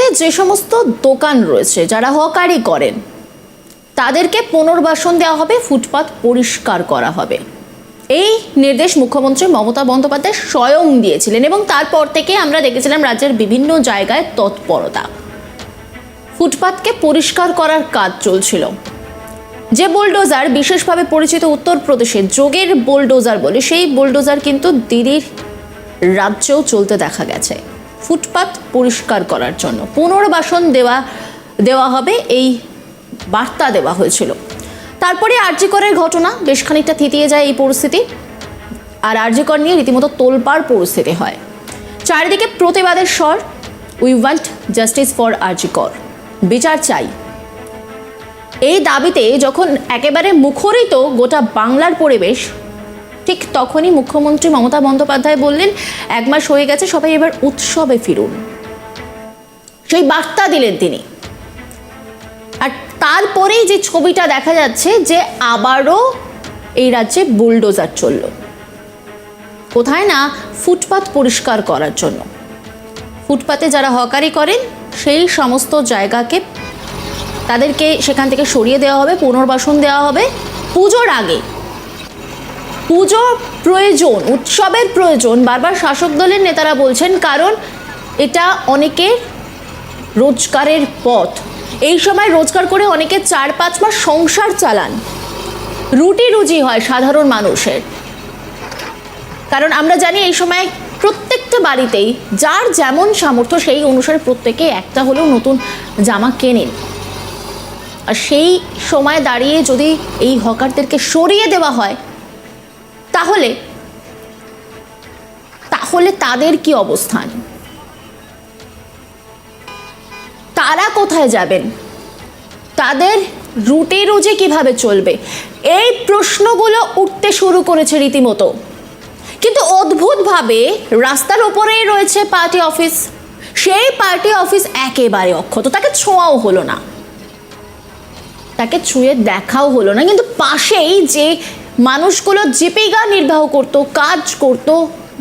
ফুটপাতে যে সমস্ত দোকান রয়েছে যারা হকারি করেন, তাদেরকে পুনর্বাসন দেওয়া হবে, ফুটপাত পরিষ্কার করা হবে। এই নির্দেশ মুখ্যমন্ত্রী মমতা বন্দ্যোপাধ্যায় স্বয়ং দিয়েছিলেন এবং তারপর থেকে আমরা দেখেছিলাম রাজ্যের বিভিন্ন জায়গায় তৎপরতা। ফুটপাতকে পরিষ্কার করার কাজ চলছিল। যে বুলডোজার, বিশেষভাবে পরিচিত উত্তরপ্রদেশের যোগের বুলডোজার বলে, সেই বুলডোজার কিন্তু দিল্লির রাজ্যেও চলতে দেখা গেছে। ফুটপাত পরিষ্কার করার জন্য। পুনর্বাসন দেওয়া দেওয়া হবে, এই বার্তা দেওয়া হয়েছিল। তারপরে আরজিকরের ঘটনা, বেশ খানিকটা থিতিয়ে যায় এই পরিস্থিতি। আর আরজিকর নিয়ে রীতিমতো তোলপাড় পরিস্থিতি হয়। চারিদিকে প্রতিবাদের স্বর we want justice for RG Kar বিচার চাই। এই দাবিতে যখন একেবারে মুখরিত গোটা বাংলার পরিবেশ ঠিক তখনই মুখ্যমন্ত্রী মমতা বন্দ্যোপাধ্যায় বললেন, এক মাস হয়ে গেছে, সবাই এবার উৎসবে ফিরুন। সেই বার্তা দিলেন তিনি। আর তারপরেই যে ছবিটা দেখা যাচ্ছে যে আবারও এই রাজ্যে বুলডোজার চলল। কোথায় না ফুটপাত পরিষ্কার করার জন্য। ফুটপাতে যারা হকারি করেন, সেই সমস্ত জায়গাকে তাদেরকে সেখান থেকে সরিয়ে দেওয়া হবে, পুনর্বাসন দেওয়া হবে। পুজোর আগে পুজোর প্রয়োজন, উৎসবের প্রয়োজন, বারবার শাসক দলের নেতারা বলছেন, কারণ এটা অনেকের রোজগারের পথ। এই সময় রোজগার করে অনেকে চার পাঁচ মাস সংসার চালান। রুটি রুজি হয় সাধারণ মানুষের। কারণ আমরা জানি এই সময় প্রত্যেকটা বাড়িতেই যার যেমন সামর্থ্য, সেই অনুসারে প্রত্যেকে একটা হলেও নতুন জামা কেনেন। আর সেই সময় দাঁড়িয়ে যদি এই হকারদেরকে সরিয়ে দেওয়া হয় তাহলে? তাহলে তাদের কি অবস্থান? তারা কোথায় যাবেন? তাদের রুটি রুজি কীভাবে চলবে? এই প্রশ্নগুলো উঠতে শুরু করেছে রীতিমতো। কিন্তু অদ্ভুতভাবে রাস্তার ওপরেই রয়েছে পার্টি অফিস। সেই পার্টি অফিস একেবারে অক্ষত। তাকে ছোঁয়াও হলো না। তাকে ছুঁয়ে দেখাও হলো না। কিন্তু পাশেই যে মানুষগুলো জীবিকা নির্বাহ করত, কাজ করত,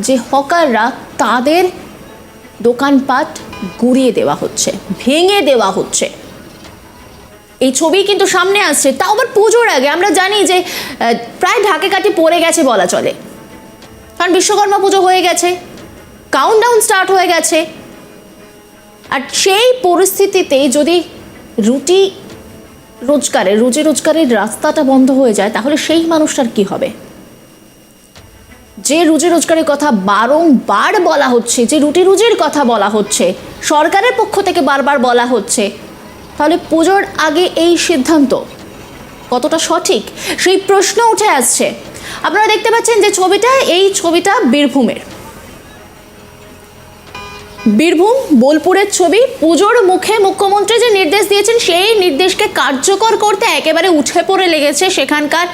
যে হকাররা তাদের দোকানপাট গুড়িয়ে দেওয়া হচ্ছে, ভেঙে দেওয়া হচ্ছে। এই ছবি কিন্তু সামনে আসছে। তাও আবার পুজোর আগে। আমরা জানি যে প্রায় ঢাকে কাটি পড়ে গেছে বলা চলে। কারণ বিশ্বকর্মা পুজো হয়ে গেছে কাউন্টডাউন স্টার্ট হয়ে গেছে। আর সেই পরিস্থিতিতে যদি রুটি রোজগারের রুজি রোজগারের রাস্তাটা বন্ধ হয়ে যায়, তাহলে সেই মানুষটার কি হবে? যে রুজি রোজগারের কথা বারংবার বলা হচ্ছে, যে রুটি রুজির কথা বলা হচ্ছে, সরকারের পক্ষ থেকে বারবার বলা হচ্ছে, তাহলে পুজোর আগে এই সিদ্ধান্ত কতটা সঠিক? সেই প্রশ্ন উঠে আসছে। আপনারা দেখতে পাচ্ছেন যে ছবিটা, এই ছবিটা বীরভূমের। বীরভূম, বোলপুরের ছবি, পুজোর মুখে মুখ্যমন্ত্রী যে নির্দেশ দিয়েছেন, সেই নির্দেশকে কার্যকর করতে একেবারে উঠে পড়ে লেগেছে সেখানকার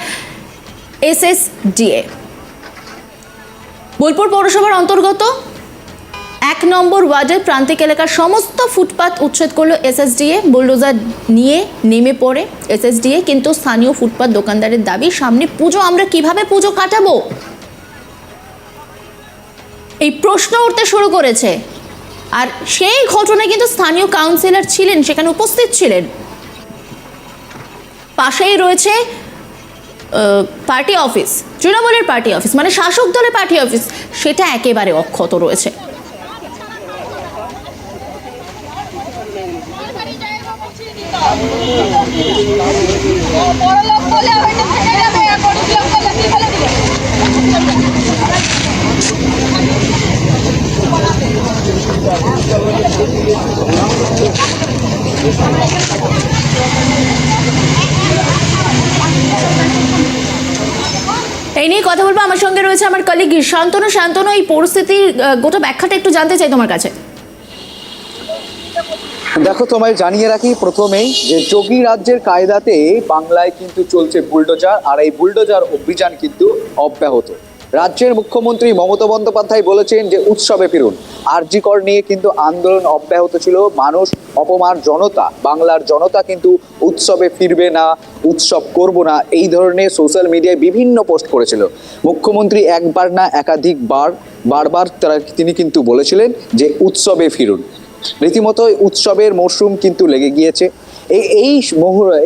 এসএসডিএ। বোলপুর পৌরসভার অন্তর্গত এক নম্বর ওয়ার্ডের প্রান্তিক এলাকার সমস্ত ফুটপাত উচ্ছেদ করল এসএসডিএ। বুলডোজার নিয়ে নেমে পড়ে এসএসডিএ, কিন্তু স্থানীয় ফুটপাত দোকানদারের দাবি, সামনে পুজো, আমরা কীভাবে পুজো কাটাবো? এই প্রশ্ন উঠতে শুরু করেছে আর সেই ঘটনায় কিন্তু স্থানীয় কাউন্সিলর ছিলেন, সেখানে উপস্থিত ছিলেন। পাশেই রয়েছে পার্টি অফিস তৃণমূলের পার্টি অফিস মানে শাসক দলের পার্টি অফিস সেটা একেবারে অক্ষত রয়েছে। এই নিয়ে কথা বলব আমার সঙ্গে রয়েছে আমার কলিগ শান্তনু। শান্তনু, এই পরিস্থিতির গোটা ব্যাখ্যাটা একটু জানতে চাই তোমার কাছে। দেখো, তোমায় জানিয়ে রাখি প্রথমেই যে যোগী রাজ্যের কায়দাতে বাংলায় কিন্তু চলছে বুলডোজার, আর এই বুলডোজার অভিযান কিন্তু অব্যাহত। রাজ্যের মুখ্যমন্ত্রী মমতা বন্দ্যোপাধ্যায় বলেছেন যে উৎসবে ফিরুন। আরজিকর নিয়ে কিন্তু আন্দোলন অব্যাহত ছিল। মানুষ অপমান জনতা, বাংলার জনতা কিন্তু উৎসবে ফিরবে না, উৎসব করব না, এই ধরনের সোশ্যাল মিডিয়ায় বিভিন্ন পোস্ট করেছিল। মুখ্যমন্ত্রী একবার না একাধিকবার, বারবার তারা তিনি কিন্তু বলেছিলেন যে উৎসবে ফিরুন। রীতিমতো উৎসবের মরশুম কিন্তু লেগে গিয়েছে। এই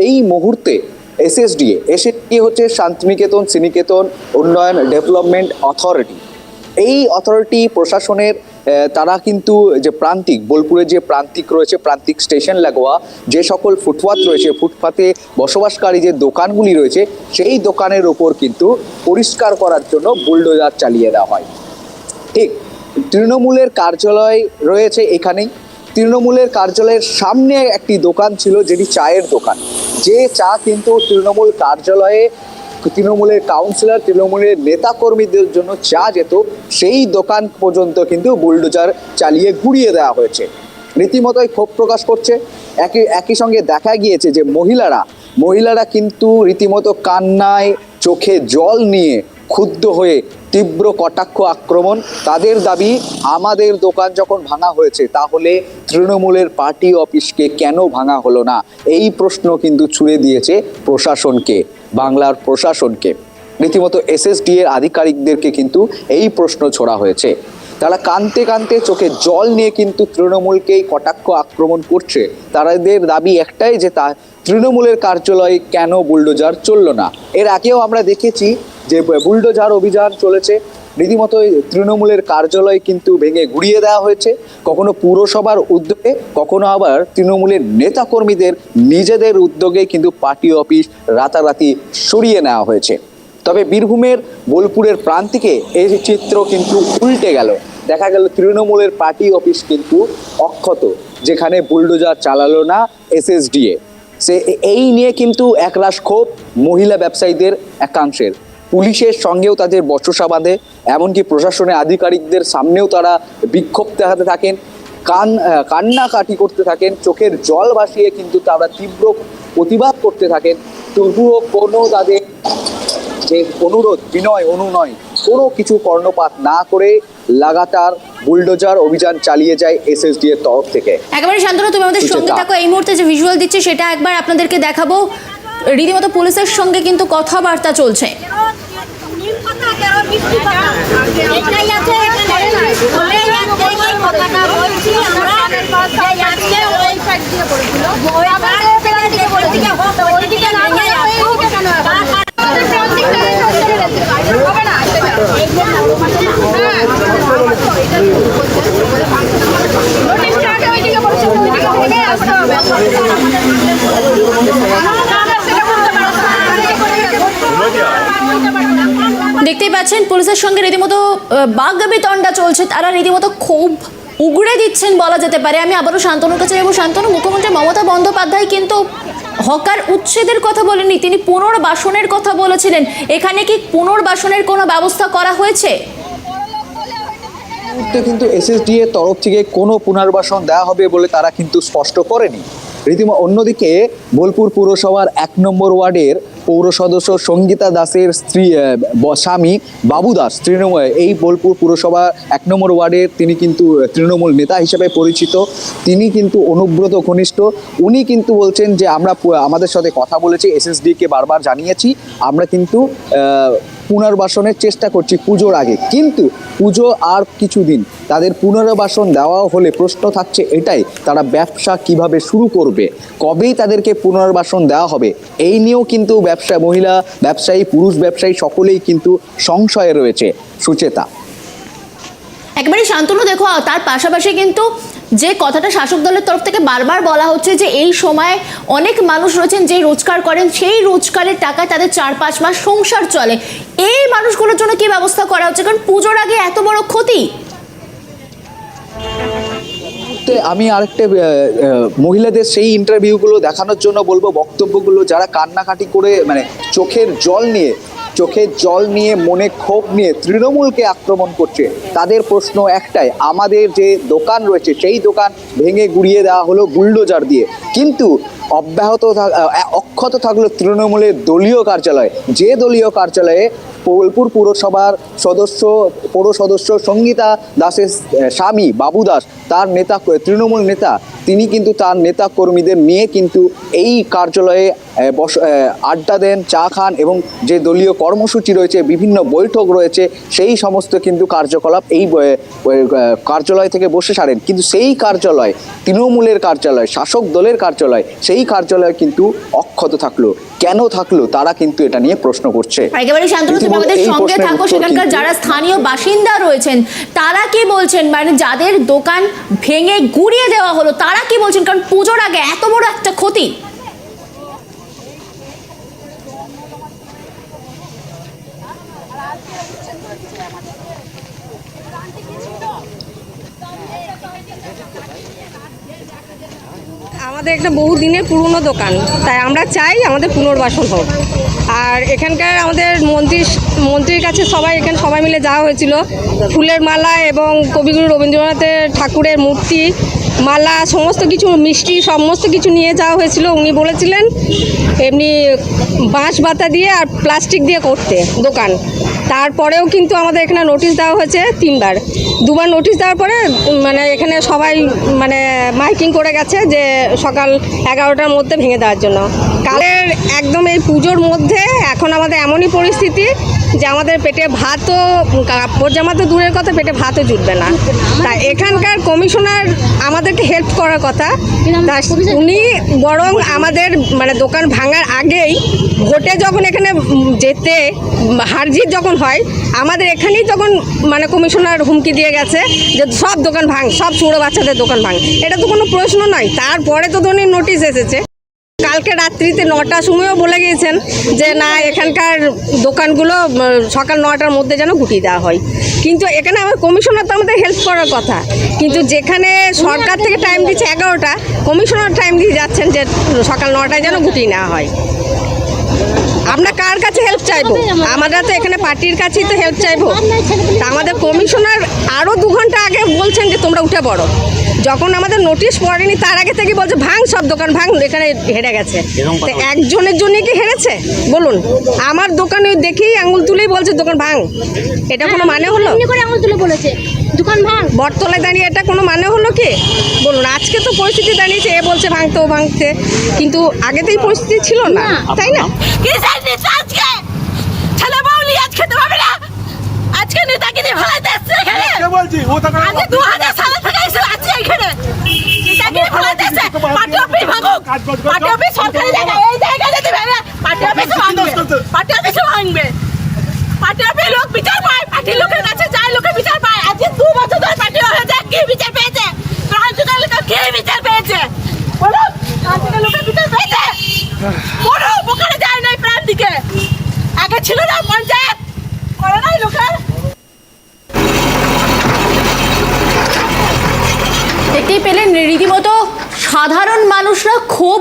এই মুহূর্তে এসএসডিএ এসএসডি হচ্ছে শান্তিনিকেতন, শ্রীনিকেতন, উন্নয়ন, ডেভেলপমেন্ট অথরিটি। এই অথরিটি প্রশাসনের তারা কিন্তু যে প্রান্তিক বোলপুরে যে প্রান্তিক রয়েছে, প্রান্তিক স্টেশন লাগোয়া, যে সকল ফুটপাত রয়েছে, ফুটপাতে বসবাসকারী যে দোকানগুলি রয়েছে, সেই দোকানের ওপর কিন্তু পরিষ্কার করার জন্য বুলডোজার চালিয়ে দেওয়া হয়। ঠিক, তৃণমূলের কার্যালয় রয়েছে এখানেই। তৃণমূলের কার্যালয়ের সামনে একটি দোকান ছিল, যেটি চায়ের দোকান। যে চা কিন্তু তৃণমূল কার্যালয়ে তৃণমূলের কাউন্সিলর তৃণমূলের নেতাকর্মীদের জন্য চা যেত, সেই দোকান পর্যন্ত কিন্তু বুলডোজার চালিয়ে গুড়িয়ে দেওয়া হয়েছে। রীতিমতোই ক্ষোভ প্রকাশ করছে। একই একই সঙ্গে দেখা গিয়েছে যে মহিলারা মহিলারা কিন্তু রীতিমতো কান্নায় চোখে জল নিয়ে ক্ষুব্ধ হয়ে তীব্র কটাক্ষ আক্রমণ। তাদের দাবি, আমাদের দোকান যখন ভাঙা হয়েছে, তাহলে তৃণমূলের পার্টি অফিসকে কেন ভাঙা হলো না? এই প্রশ্ন কিন্তু ছুড়ে দিয়েছে প্রশাসনকে, বাংলার প্রশাসনকে। রীতিমতো এসএসডি এর আধিকারিকদেরকে কিন্তু এই প্রশ্ন ছোড়া হয়েছে। তারা কানতে কানতে চোখে জল নিয়ে কিন্তু তৃণমূলকেই কটাক্ষ আক্রমণ করছে। তাদের দাবি একটাই যে তা তৃণমূলের কার্যালয়ে কেন বুলডোজার চলল না। এর আগেও আমরা দেখেছি যে বুলডোজার অভিযান চলেছে, রীতিমতো তৃণমূলের কার্যালয় কিন্তু ভেঙে গুড়িয়ে দেওয়া হয়েছে। কখনো পুরসভার উদ্যোগে, কখনো আবার তৃণমূলের নেতাকর্মীদের নিজেদের উদ্যোগে কিন্তু পার্টি অফিস রাতারাতি সরিয়ে নেওয়া হয়েছে। তবে বীরভূমের বোলপুরের প্রান্তিকে এই চিত্র কিন্তু উল্টে গেল। দেখা গেল তৃণমূলের পার্টি অফিস কিন্তু অক্ষত, যেখানে বুলডোজার চালালো না এসএসডিএ। সে এই নিয়ে কিন্তু একরাশ ক্ষোভ মহিলা ব্যবসায়ীদের একাংশের। পুলিশের সঙ্গেও তাদের বচসা বাঁধে এমনকি প্রশাসনের আধিকারিকদের সামনেও তারা বিক্ষোভ দেখাতে থাকেন কান কান্নাকাটি করতে থাকেন চোখের জল ভাসিয়ে কিন্তু তারা তীব্র প্রতিবাদ করতে থাকেন। তবুও কোনো তাদের যে অনুরোধ বিনয় অনুনয় কোনো কিছু কর্ণপাত না করে লাগাতার বুলডোজার অভিযান চালিয়ে যায় এসএসডি এর তরফ থেকে। একেবারে শান্তনু তুমি আমাদের। সঙ্গে থাকো এই মুহূর্তে যে ভিজুয়াল দিচ্ছে সেটা একবার আপনাদেরকে দেখাবো। রীতিমতো পুলিশের সঙ্গে কিন্তু কথাবার্তা চলছে হবে না সেটা বলতে পারো না দেখতেই পাচ্ছেন, পুলিশের সঙ্গে রীতিমতো বাগবিতণ্ডা চলছে। তারা রীতিমতো খুব উগড়ে দিচ্ছেন বলা যেতে পারে। আমি আবারও শান্তনুর কাছে যাব। শান্তনু, মুখ্যমন্ত্রী মমতা বন্দ্যোপাধ্যায় কিন্তু হকার উচ্ছেদের কথা বলেননি। তিনি পুনর্বাসনের কথা বলেছিলেন। এখানে কি পুনর্বাসনের কোনো ব্যবস্থা করা হয়েছে? কিন্তু এসএসডি এর তরফ থেকে কোনো পুনর্বাসন দেওয়া হবে বলে তারা কিন্তু স্পষ্ট করেনি। রীতিম অন্যদিকে বোলপুর পুরসভার এক নম্বর ওয়ার্ডের পৌর সদস্য সঙ্গীতা দাসের স্ত্রী স্বামী বাবু দাস তৃণমূল, এই বোলপুর পুরসভা এক নম্বর ওয়ার্ডের তিনি কিন্তু তৃণমূল নেতা হিসেবে পরিচিত। তিনি কিন্তু অনুব্রত ঘনিষ্ঠ। উনি কিন্তু বলছেন যে, আমরা আমাদের সাথে কথা বলেছি এসএসডিকে বারবার জানিয়েছি। আমরা কিন্তু পুনর্বাসনের চেষ্টা করছি পুজোর আগে। কিন্তু পুজো আর কিছুদিন তাদের পুনর্বাসন দেওয়া হলে প্রশ্ন থাকছে এটাই, তারা ব্যবসা কীভাবে শুরু করবে? কবেই তাদেরকে পুনর্বাসন দেওয়া হবে? এই নিয়েও কিন্তু ব্যবসা, মহিলা ব্যবসায়ী, পুরুষ ব্যবসায়ী সকলেই কিন্তু সংশয়ে রয়েছে। সুচেতা। একেবারে শান্তনু দেখো, তার পাশাপাশি কিন্তু যে কথাটা শাসক দলের তরফ থেকে বারবার বলা হচ্ছে যে এই সময় অনেক মানুষ রয়েছেন যে রোজগার করেন, সেই রোজগারের টাকায় তাদের চার পাঁচ মাস সংসার চলে। এই মানুষগুলোর জন্য কি ব্যবস্থা করা হচ্ছে? কারণ পুজোর আগে এত বড় ক্ষতি। আমি আরেকটা মহিলাদের সেই ইন্টারভিউগুলো দেখানোর জন্য বলব বক্তব্যগুলো। যারা কান্নাকাটি করে মানে চোখের জল নিয়ে চোখের জল নিয়ে, মনে ক্ষোভ নিয়ে তৃণমূলকে আক্রমণ করছে। তাদের প্রশ্ন একটাই, আমাদের যে দোকান রয়েছে, সেই দোকান ভেঙে গুড়িয়ে দেওয়া হলো বুলডোজার দিয়ে। কিন্তু অব্যাহত অক্ষত থাকল তৃণমূলের দলীয় কার্যালয়। যে দলীয় কার্যালয়ে বোলপুর পুরসভার সদস্য পৌর সদস্য সঙ্গীতা দাসের স্বামী বাবু দাস, তার নেতা, তৃণমূল নেতা, তিনি কিন্তু তার নেতা কর্মীদের নিয়ে কিন্তু এই কার্যালয়ে বস আড্ডা দেন, চা খান এবং যে দলীয় কর্মসূচি রয়েছে, বিভিন্ন বৈঠক রয়েছে, সেই সমস্ত কিন্তু কার্যকলাপ এই কার্যালয় থেকে বসে সারেন। কিন্তু সেই কার্যালয়, তৃণমূলের কার্যালয়, শাসক দলের কার্যালয়, সেই কার্যালয় কিন্তু অক্ষত থাকল। কেন থাকল? তারা কিন্তু এটা নিয়ে প্রশ্ন করছে। একেবারে শান্তনু তুমি আমাদের সঙ্গে থাকো সেখানকার যারা স্থানীয় বাসিন্দা রয়েছেন তারা কি বলছেন? মানে যাদের দোকান ভেঙে গুড়িয়ে দেওয়া হলো তারা কি বলছেন? কারণ পুজোর আগে এত বড় একটা ক্ষতি। আমাদের একটা বহু দিনের পুরনো দোকান। তাই আমরা চাই আমাদের পুনর্বাসন হোক। আর এখানকার আমাদের মন্ত্রী, মন্ত্রীর কাছে সবাই, এখানে সবাই মিলে যাওয়া হয়েছিল। ফুলের মালা এবং কবিগুরু রবীন্দ্রনাথের ঠাকুরের মূর্তি, মালা, সমস্ত কিছু, মিষ্টি, সমস্ত কিছু নিয়ে যাওয়া হয়েছিল। উনি বলেছিলেন, এমনি বাঁশ বাতা দিয়ে আর প্লাস্টিক দিয়ে করতে দোকান। তারপরেও কিন্তু আমাদের এখানে নোটিশ দেওয়া হয়েছে তিনবার। দুবার নোটিশ দেওয়ার পরে মানে এখানে সবাই মানে মাইকিং করে গেছে যে সকাল এগারোটার মধ্যে ভেঙে দেওয়ার জন্য। কালের একদম এই পুজোর মধ্যে এখন আমাদের এমনই পরিস্থিতি যে আমাদের পেটে ভাতও, কাপড় জামা তো দূরের কথা, পেটে ভাতও জুটবে না। তা এখানকার কমিশনার আমাদেরকে হেল্প করার কথা। উনি বরং আমাদের মানে দোকান ভাঙার আগেই ভোটে যখন এখানে যেতে হারজিত যখন হয়, আমাদের এখানেই তখন মানে কমিশনার হুমকি দিয়ে গেছে যে সব দোকান ভাঙ, সব ছোটো বাচ্চাদের দোকান ভাঙ। এটা তো কোনো প্রশ্ন নয়। তারপরে তো ধরুন নোটিশ এসেছে। কালকে রাত্রিতে নটার সময়ও বলে গিয়েছেন যে, না, এখানকার দোকানগুলো সকাল নটার মধ্যে যেন গুটিয়ে দেওয়া হয়। কিন্তু এখানে আমার কমিশনার তো আমাদের হেল্প করার কথা। কিন্তু যেখানে সরকার থেকে টাইম দিচ্ছে এগারোটা, কমিশনার টাইম দিয়ে যাচ্ছেন যে, সকাল নটায় যেন গুটিয়ে নেওয়া হয়। আমরা কার কাছে হেল্প চাইব? আমরা তো এখানে পার্টির কাছেই তো হেল্প চাইব। তা আমাদের কমিশনার আরও দু ঘণ্টা আগে বলছেন যে তোমরা উঠে পড়ো। যখন আমাদের নোটিশ পড়েনি তার আগে থেকে বলছে ভাঙ সব দোকান ভাঙ এখানে হেরে গেছে। তো একজনের জন্য কি হেরেছে? বলুন। আমার দোকানে দেখেই আঙুল তুলেই বলছে দোকান ভাঙ। এটা কোনো মানে হলো? করে আঙুল তুলে বলেছে। দোকান ভাঙ। বটতলায় দাঁড়িয়ে এটা কোনো মানে হলো কি? বলুন আজকে তো পরিস্থিতি দাঁড়িয়েছে এ বলছে ভাঙতে ও ভাঙতে কিন্তু আগে তো এই পরিস্থিতি ছিল না তাই না? কিসের নেতা আজকে? ছেলে বউলি আজ খেতে পাবে না। আজকে নেতাগিরি ভালাইতে এসছে এখানে। আগে দু হাজার সালে থেকে এসে আছে এখানে। নেতাগিরি ভালাইতে এসছে পার্টি অফিস ভাঙুক। পার্টি অফিস সরকারি জায়গা এই জায়গা যদি ভেঙে পার্টি অফিস ভাঙবে। পার্টি অফিস ভাঙবে। পার্টি লোক বিচার পায় পার্টির লোকের কাছে যায় লোকের বিচার পায়। আজকে দু বছর ধরে পার্টি হয়েছে কি বিচার পেয়েছে? রাজনৈতিক লোকের কি বিচার পেয়েছে? বলো রাজনৈতিক লোকের বিচার পেয়েছে? কোনো উপকারে যায় নাই প্রাণ আগে ছিল না পঞ্চায়েত, করে নাই লোকের দেখতেই পেলেন, রীতিমতো সাধারণ মানুষরা ক্ষোভ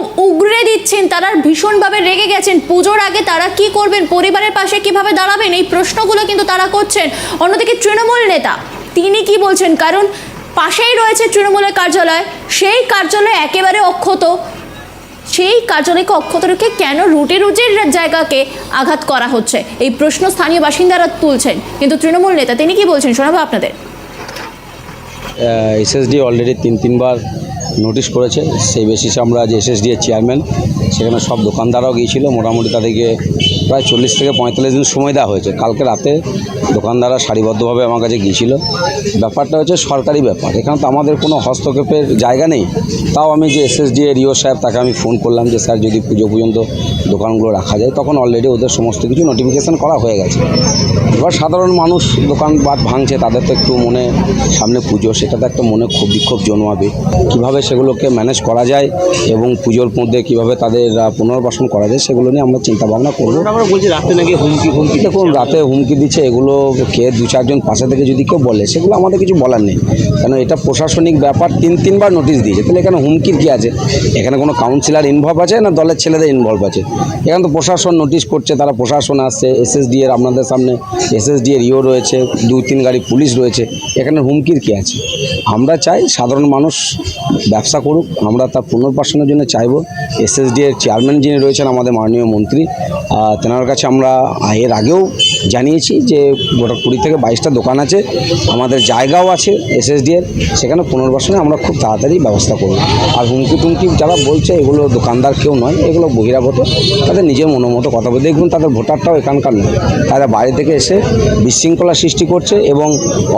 দিচ্ছেন তারা ভীষণভাবে রেগে গেছেন। পুজোর আগে তারা কি করবেন, পরিবারের পাশে কীভাবে দাঁড়াবেন, এই প্রশ্নগুলো কিন্তু তারা করছেন। অন্যদিকে তৃণমূল নেতা, তিনি কি বলছেন? কারণ পাশেই রয়েছে তৃণমূলের কার্যালয়, সেই কার্যালয় একেবারে অক্ষত। সেই কার্যালয়কে অক্ষত রেখে কেন রুটে রুটের জায়গাকে আঘাত করা হচ্ছে? এই প্রশ্ন স্থানীয় বাসিন্দারা তুলছেন। কিন্তু তৃণমূল নেতা, তিনি কি বলছেন? শোনাবো আপনাদের। এসএসডি অলরেডি তিন, তিনবার নোটিশ করেছে। সেই বেসিসে আমরা যে এসএসডি এর চেয়ারম্যান সেখানে সব দোকানদাররাও গিয়েছিল। মোটামুটি তাদেরকে প্রায় চল্লিশ থেকে পঁয়তাল্লিশ দিন সময় দেওয়া হয়েছে। কালকে রাতে দোকানদাররা সারিবদ্ধভাবে আমার কাছে গিয়েছিল। ব্যাপারটা হচ্ছে সরকারি ব্যাপার। এখানে তো আমাদের কোনো হস্তক্ষেপের জায়গা নেই। তাও আমি যে এসএসডি এর ইও সাহেব, তাকে আমি ফোন করলাম যে, স্যার, যদি পুজো পর্যন্ত দোকানগুলো রাখা যায়, তখন অলরেডি ওদের সমস্ত কিছু নোটিফিকেশান করা হয়ে গেছে। এবার সাধারণ মানুষ দোকানপাট ভাঙছে, তাদের তো একটু মনে, সামনে পুজো, সেটাতে একটা মনে খুব বিক্ষোভ জন্মাবে। কীভাবে সেগুলোকে ম্যানেজ করা যায় এবং পুজোর মধ্যে কীভাবে তাদের পুনর্বাসন করা যায়, সেগুলো নিয়ে আমরা চিন্তা ভাবনা করব। আমরা বলছি রাতে নাকি হুমকি হুমকি দেখুন, রাতে হুমকি দিচ্ছে, এগুলো কে দু চারজন পাশে থেকে যদি কেউ বলে, সেগুলো আমাদের কিছু বলার নেই। কেন, এটা প্রশাসনিক ব্যাপার, তিন তিনবার নোটিশ দিয়েছে। তাহলে এখানে হুমকির কী আছে? এখানে কোনো কাউন্সিলর ইনভলভ আছে না দলের ছেলেদের ইনভলভ আছে? এখানে তো প্রশাসন নোটিশ করছে, তারা প্রশাসন আসছে এসএসডি এর আপনাদের সামনে এসএসডি এর ইও রয়েছে, দু তিন গাড়ি পুলিশ রয়েছে, এখানে হুমকির কী আছে? আমরা চাই সাধারণ মানুষ ব্যবসা করুক, আমরা তার পুনর্বাসনের জন্য চাইব। এসএসডি এর চেয়ারম্যান যিনি রয়েছেন, আমাদের মাননীয় মন্ত্রী তেনার কাছে আমরা এর আগেও জানিয়েছি যে গোটা কুড়ি থেকে বাইশটা দোকান আছে, আমাদের জায়গাও আছে এসএসডি এর, সেখানে পুনর্বাসনে আমরা খুব তাড়াতাড়ি ব্যবস্থা করব। আর হুমকি টুমকি যারা বলছে এগুলো দোকানদার কেউ নয়, এগুলো বহিরাগত, তাদের নিজের মনোমতো কথা বলে, দেখুন তাদের ভোটারটাও এখানকার নয়। তারা বাইরে থেকে এসে বিশৃঙ্খলা সৃষ্টি করছে এবং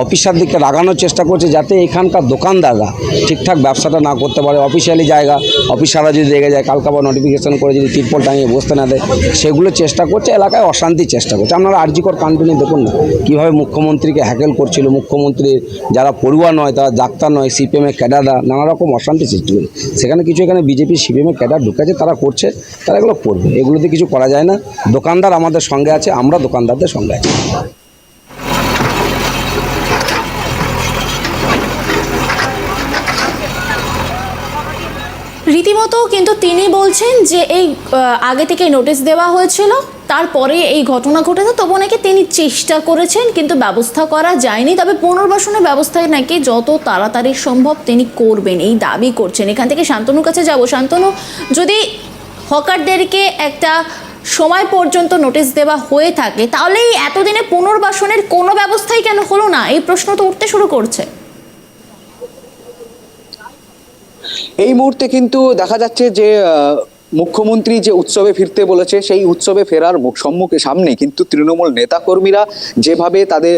অফিসারদেরকে রাগানোর চেষ্টা করছে যাতে এখানকার দোকানদাররা ঠিকঠাক ব্যবসাটা না করতে পারে। অফিসিয়ালি জায়গা, অফিসাররা যদি রেগে যায়, কালকে আবার নোটিফিকেশন করে যদি তিরপল টাঙিয়ে বসতে না দেয়, সেগুলো চেষ্টা করছে, এলাকায় অশান্তির চেষ্টা করছে। আপনারা আর্জিকর নিয়ে দেখুন না, কীভাবে মুখ্যমন্ত্রীকে হ্যাকেল করছিল, মুখ্যমন্ত্রীর যারা পড়ুয়া নয়, তারা ডাক্তার নয় সিপিএমের ক্যাডাররা নানা রকম অশান্তি সৃষ্টি করে। সেখানে কিছু এখানে বিজেপি সিপিএমের ক্যাডার ঢুকেছে, তারা করছে, তারা এগুলো করবে। এগুলোতে কিছু করা যায় না। দোকানদার আমাদের সঙ্গে আছে, আমরা দোকানদারদের সঙ্গে আছি। রীতিমতো কিন্তু তিনি বলছেন যে এই আগে থেকে নোটিশ দেওয়া হয়েছিল, তারপরে এই ঘটনা ঘটেছে তবু নাকি তিনি চেষ্টা করেছেন, কিন্তু ব্যবস্থা করা যায়নি। তবে পুনর্বাসনের ব্যবস্থায় নাকি যত তাড়াতাড়ি সম্ভব তিনি করবেন, এই দাবি করছেন। এখান থেকে শান্তনুর কাছে যাব। শান্তনু, যদি হকারদেরকে একটা সময় পর্যন্ত নোটিশ দেওয়া হয়ে থাকে, তাহলে এই এতদিনে পুনর্বাসনের কোনো ব্যবস্থাই কেন হলো না? এই প্রশ্ন তো উঠতে শুরু করছে। এই মুহূর্তে কিন্তু দেখা যাচ্ছে যে মুখ্যমন্ত্রী যে উৎসবে ফিরতে বলেছে, সেই উৎসবে ফেরার সম্মুখে সামনে কিন্তু তৃণমূল নেতাকর্মীরা যেভাবে তাদের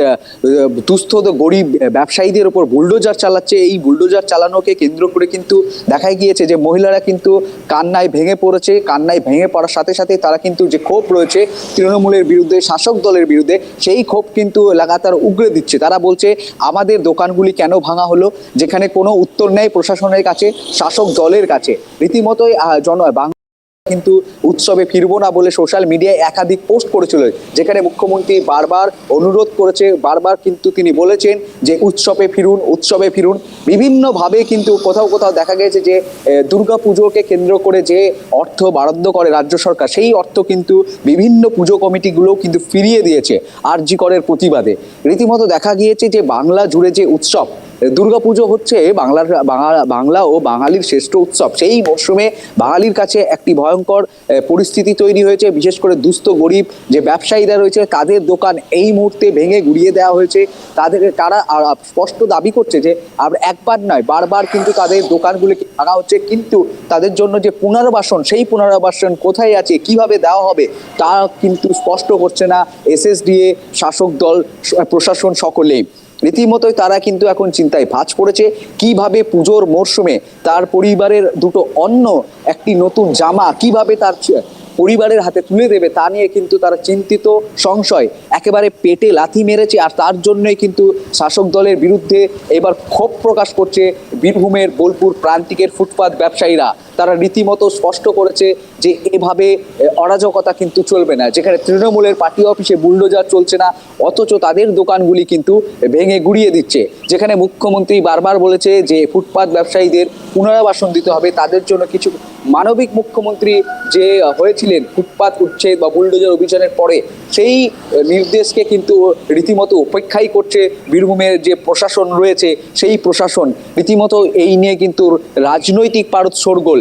দুস্থ গরিব ব্যবসায়ীদের ওপর বুলডোজার চালাচ্ছে, এই বুলডোজার চালানোকে কেন্দ্র করে কিন্তু দেখাই গিয়েছে যে মহিলারা কিন্তু কান্নায় ভেঙে পড়েছে, কান্নায় ভেঙে পড়ার সাথে সাথে তারা কিন্তু যে ক্ষোভ রয়েছে তৃণমূলের বিরুদ্ধে, শাসক দলের বিরুদ্ধে, সেই ক্ষোভ কিন্তু লাগাতার উগড়ে দিচ্ছে। তারা বলছে, আমাদের দোকানগুলি কেন ভাঙা হলো? যেখানে কোনো উত্তর নেই প্রশাসনের কাছে, শাসক দলের কাছে। রীতিমতোই জন কিন্তু উৎসবে ফিরবো না বলে সোশ্যাল মিডিয়ায় একাধিক পোস্ট করেছিল, যেখানে মুখ্যমন্ত্রী বারবার অনুরোধ করেছে, বারবার কিন্তু তিনি বলেছেন যে উৎসবে ফিরুন উৎসবে ফিরুন। বিভিন্নভাবে কিন্তু কোথাও কোথাও দেখা গেছে যে দুর্গা পুজোকে কেন্দ্র করে যে অর্থ বরাদ্দ করে রাজ্য সরকার, সেই অর্থ কিন্তু বিভিন্ন পুজো কমিটিগুলোও কিন্তু ফিরিয়ে দিয়েছে আরজি করের প্রতিবাদে। রীতিমতো দেখা গিয়েছে যে বাংলা জুড়ে যে উৎসব দুর্গাপুজো হচ্ছে বাংলার বাংলা ও বাঙালির শ্রেষ্ঠ উৎসব। সেই মরশুমে বাঙালির কাছে একটি ভয়ঙ্কর পরিস্থিতি তৈরি হয়েছে, বিশেষ করে দুস্থ গরিব যে ব্যবসায়ীরা রয়েছে, তাদের দোকান এই মুহূর্তে ভেঙে গুড়িয়ে দেওয়া হয়েছে। তাদের, তারা স্পষ্ট দাবি করছে যে, আর একবার নয়, বারবার কিন্তু তাদের দোকানগুলিকে ভাঙা হচ্ছে, কিন্তু তাদের জন্য যে পুনর্বাসন, সেই পুনর্বাসন কোথায় আছে, কীভাবে দেওয়া হবে, তা কিন্তু স্পষ্ট করছে না এসএসডিএ শাসক দল প্রশাসন সকলেই। রীতিমতোই তারা কিন্তু এখন চিন্তায় ভাঁজ পড়েছে কীভাবে পুজোর মরশুমে তার পরিবারের দুটো অন্য একটি নতুন জামা কীভাবে তার পরিবারের হাতে তুলে দেবে তা নিয়ে কিন্তু তারা চিন্তিত, সংশয়। একেবারে পেটে লাথি মেরেছে আর তার জন্যই কিন্তু শাসক দলের বিরুদ্ধে এবার ক্ষোভ প্রকাশ করছে বীরভূমের বোলপুর প্রান্তিকের ফুটপাত ব্যবসায়ীরা। তারা রীতিমতো স্পষ্ট করেছে যে এভাবে অরাজকতা কিন্তু চলবে না। যেখানে তৃণমূলের পার্টি অফিসে বুলডোজার চলছে না, অথচ তাদের দোকানগুলি কিন্তু ভেঙে গুড়িয়ে দিচ্ছে। যেখানে মুখ্যমন্ত্রী বারবার বলেছে যে ফুটপাত ব্যবসায়ীদের পুনরাবাসন দিতে হবে, তাদের জন্য কিছু মানবিক মুখ্যমন্ত্রী যে হয়েছিলেন ফুটপাত উচ্ছেদ বা বুলডোজার অভিযানের পরে, সেই নির্দেশকে কিন্তু রীতিমতো উপেক্ষাই করছে বীরভূমের যে প্রশাসন রয়েছে, সেই প্রশাসন। রীতিমতো এই নিয়ে কিন্তু রাজনৈতিক পারদ শোরগোল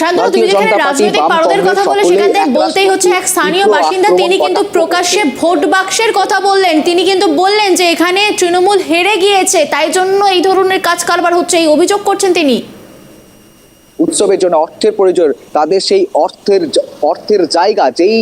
শান্তনু তুমি যেখানে রাজনৈতিক পারদের কথা বলে সেখান থেকে বলতেই হচ্ছে এক স্থানীয় বাসিন্দা তিনি কিন্তু প্রকাশ্যে ভোট বাক্সের কথা বললেন। তিনি কিন্তু বললেন যে এখানে তৃণমূল হেরে গিয়েছে তাই জন্য এই ধরনের কাজ কারবার হচ্ছে এই অভিযোগ করছেন তিনি। উৎসবের জন্য অর্থের প্রয়োজন, তাদের সেই অর্থের অর্থের জায়গা, যেই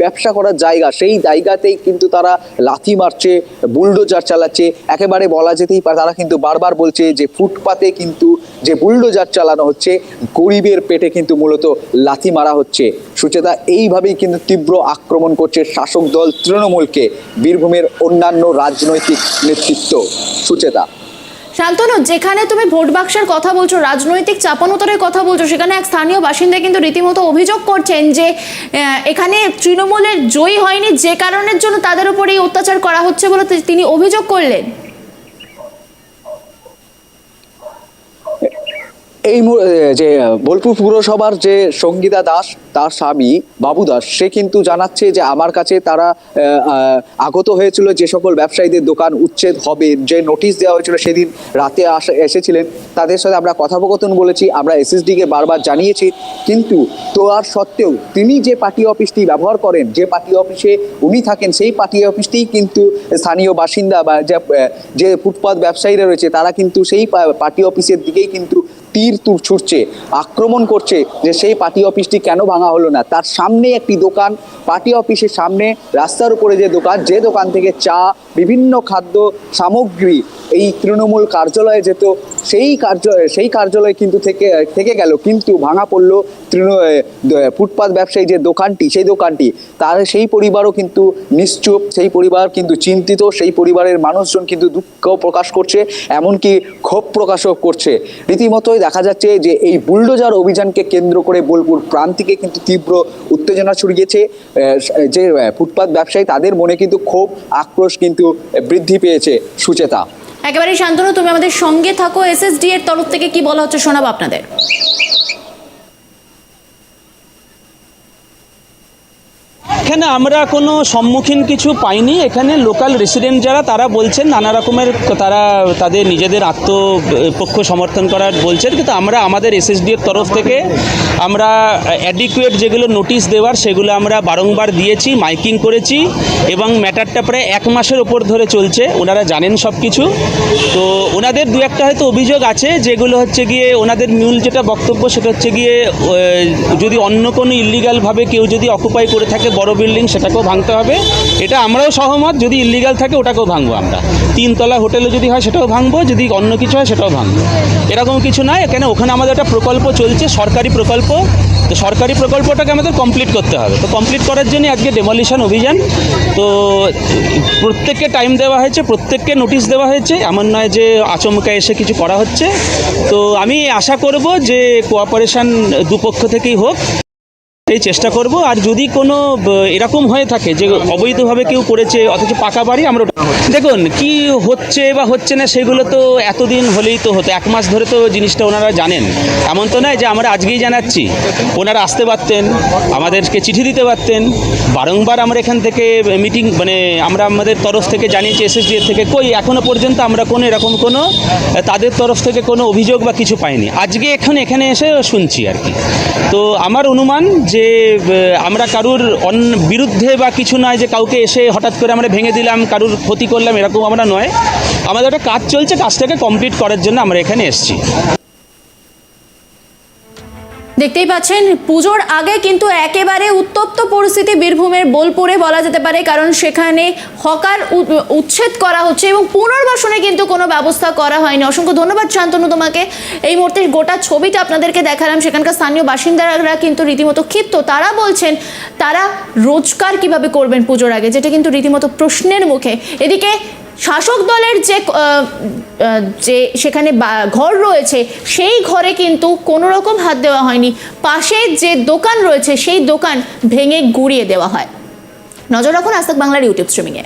ব্যবসা করার জায়গা, সেই জায়গাতেই কিন্তু তারা লাথি মারছে, বুলডোজার চালাচ্ছে। একেবারে বলা যেতেই পারে, তারা কিন্তু বারবার বলছে যে ফুটপাতে কিন্তু যে বুলডোজার চালানো হচ্ছে, গরিবের পেটে কিন্তু মূলত লাথি মারা হচ্ছে। সুচেতা, এইভাবেই কিন্তু তীব্র আক্রমণ করছে শাসক দল তৃণমূলকে, বীরভূমের অন্যান্য রাজনৈতিক নেতৃত্ব। সুচেতা শান্তনু, যেখানে তুমি ভোট বাক্সের কথা বলছো, রাজনৈতিক চাপানোতরের কথা বলছো, সেখানে এক স্থানীয় বাসিন্দা কিন্তু রীতিমতো অভিযোগ করছেন যে এখানে তৃণমূলের জয়ী হয়নি, যে কারণের জন্য তাদের উপর এই অত্যাচার করা হচ্ছে বলে তিনি অভিযোগ করলেন। এই যে, বোলপুর পুরসভার যে সঙ্গীতা দাস, তার স্বামী বাবু দাস, সে কিন্তু জানাচ্ছে যে আমার কাছে তারা আগত হয়েছিল যে সকল ব্যবসায়ীদের দোকান উচ্ছেদ হবে। যে নোটিশ দেওয়া হয়েছিল সেদিন রাতে এসেছিলেন। তাদের সাথে আমরা কথোপকথন বলেছি, আমরা এসএসডি কে বারবার জানিয়েছি। কিন্তু তো আর সত্ত্বেও তিনি যে পার্টি অফিসটি ব্যবহার করেন, যে পার্টি অফিসে উনি থাকেন, সেই পার্টি অফিসটিই কিন্তু স্থানীয় বাসিন্দা বা যে ফুটপাত ব্যবসায়ীরা রয়েছে, তারা কিন্তু সেই পার্টি অফিসের দিকেই কিন্তু তীর তুর ছুটছে, আক্রমণ করছে যে সেই পার্টি অফিসটি কেন ভাঙা হলো না? তার সামনে একটি দোকান, পার্টি অফিসের সামনে রাস্তার উপরে যে দোকান যে দোকান থেকে চা বিভিন্ন খাদ্য সামগ্রী এই তৃণমূল কার্যালয়ে যেত, সেই কার্য সেই কার্যালয় কিন্তু থেকে থেকে গেল। কিন্তু ভাঙা পড়ল তৃণ ফুটপাত ব্যবসায়ী যে দোকানটি, সেই দোকানটি। তার, সেই পরিবারও কিন্তু নিশ্চুপ, সেই পরিবার কিন্তু চিন্তিত, সেই পরিবারের মানুষজন কিন্তু দুঃখ প্রকাশ করছে, এমনকি ক্ষোভ প্রকাশও করছে। রীতিমতোই দেখা যাচ্ছে যে এই বুলডোজার অভিযানকে কেন্দ্র করে বোলপুর প্রান্তিকে কিন্তু তীব্র উত্তেজনা ছড়িয়েছে। যে ফুটপাত ব্যবসায়ী, তাদের মনে কিন্তু ক্ষোভ, আক্রোশ কিন্তু বৃদ্ধি পেয়েছে সুচেতা। একেবারে শান্তনু, তুমি আমাদের সঙ্গে থাকো এসএসডি এর তরফ থেকে কি বলা হচ্ছে শোনাবো আপনাদের? এখানে আমরা কোনো সম্মুখীন কিছু পাইনি। এখানে লোকাল রেসিডেন্ট যারা, তারা বলছেন নানা রকমের তারা, তাদের নিজেদের আত্মপক্ষ সমর্থন করার বলছেন। কিন্তু আমরা আমাদের এসএসডি এর তরফ থেকে আমরা অ্যাডিকুয়েট যেগুলো নোটিশ দেওয়ার, সেগুলো আমরা বারংবার দিয়েছি, মাইকিং করেছি এবং ম্যাটারটা প্রায় এক মাসের ওপর ধরে চলছে। ওনারা জানেন সব কিছু তো ওনাদের দু একটা হয়তো অভিযোগ আছে, যেগুলো হচ্ছে গিয়ে ওনাদের মূল যেটা বক্তব্য, সেটা হচ্ছে গিয়ে যদি অন্য কোনো ইলিগালভাবে কেউ যদি অকুপাই করে থাকে, বড় বিল্ডিং সেটাকেও ভাঙতে হবে। এটা আমরাও সহমত, যদি ইলিগাল থাকে ওটাকেও ভাঙবো আমরা। তিনতলা হোটেলে যদি হয় সেটাও ভাঙবো, যদি অন্য কিছু হয় সেটাও ভাঙবো। এরকম কিছু নয়, এখানে ওখানে আমাদের একটা প্রকল্প চলছে, সরকারি প্রকল্প। তো সরকারি প্রকল্পটাকে আমাদের কমপ্লিট করতে হবে। তো কমপ্লিট করার জন্য আজকে ডেমলিশন অভিযান। তো প্রত্যেককে টাইম দেওয়া হয়েছে, প্রত্যেককে নোটিশ দেওয়া হয়েছে। এমন নয় যে আচমকা এসে কিছু করা হচ্ছে। তো আমি আশা করব যে কোঅপারেশন দুপক্ষ থেকেই হোক। এই চেষ্টা করব, আর যদি কোনো এরকম হয়ে থাকে যে অবৈধভাবে কেউ করেছে, অথচ পাকা বাড়ি, আমরা দেখুন, কি হচ্ছে বা হচ্ছে না, সেগুলো তো এতদিন হলেই তো হতো, এক মাস ধরে তো জিনিসটা ওনারা জানেন। এমন তো নয় যে আমরা আজকেই জানাচ্ছি, ওনারা আসতে পারতেন, আমাদেরকে চিঠি দিতে পারতেন, বারংবার আমরা এখান থেকে মিটিং মানে আমরা আমাদের তরফ থেকে জানিয়েছি এসএসডি থেকে, কই এখনও পর্যন্ত আমরা কোনো এরকম কোনো তাদের তরফ থেকে কোনো অভিযোগ বা কিছু পাইনি। আজকে এখন, এখানে এসে শুনছি আর কি। তো আমার অনুমান যে আমরা কারুর বিরুদ্ধে বা কিছু নয় যে কাউকে এসে হঠাৎ করে আমরা ভেঙে দিলাম, কারুর ক্ষতি করলাম, এরকম আমরা নয়। আমাদের একটা কাজ চলছে, কাজটাকে কমপ্লিট করার জন্য আমরা এখানে এসেছি। দেখতেই পাচ্ছেন, পুজোর আগে কিন্তু একেবারে উত্তপ্ত পরিস্থিতি বীরভূমের বোলপুরে বলা যেতে পারে, কারণ সেখানে হকার উচ্ছেদ করা হচ্ছে এবং পুনর্বাসনে কিন্তু কোনো ব্যবস্থা করা হয়নি। অসংখ্য ধন্যবাদ শান্তনু তোমাকে। এই মুহূর্তে গোটা ছবিটা আপনাদেরকে দেখালাম, সেখানকার স্থানীয় বাসিন্দারা কিন্তু রীতিমতো ক্ষিপ্ত। তারা বলছেন, তারা রোজগার কীভাবে করবেন পুজোর আগে, যেটা কিন্তু রীতিমতো প্রশ্নের মুখে। এদিকে শাসক দলের যে যে সেখানে ঘর রয়েছে, সেই ঘরে কিন্তু কোনো রকম হাত দেওয়া হয়নি। পাশে যে দোকান রয়েছে, সেই দোকান ভেঙে গুড়িয়ে দেওয়া হয়। নজর রাখুন আজ বাংলার ইউটিউব স্ট্রিমিংয়ে।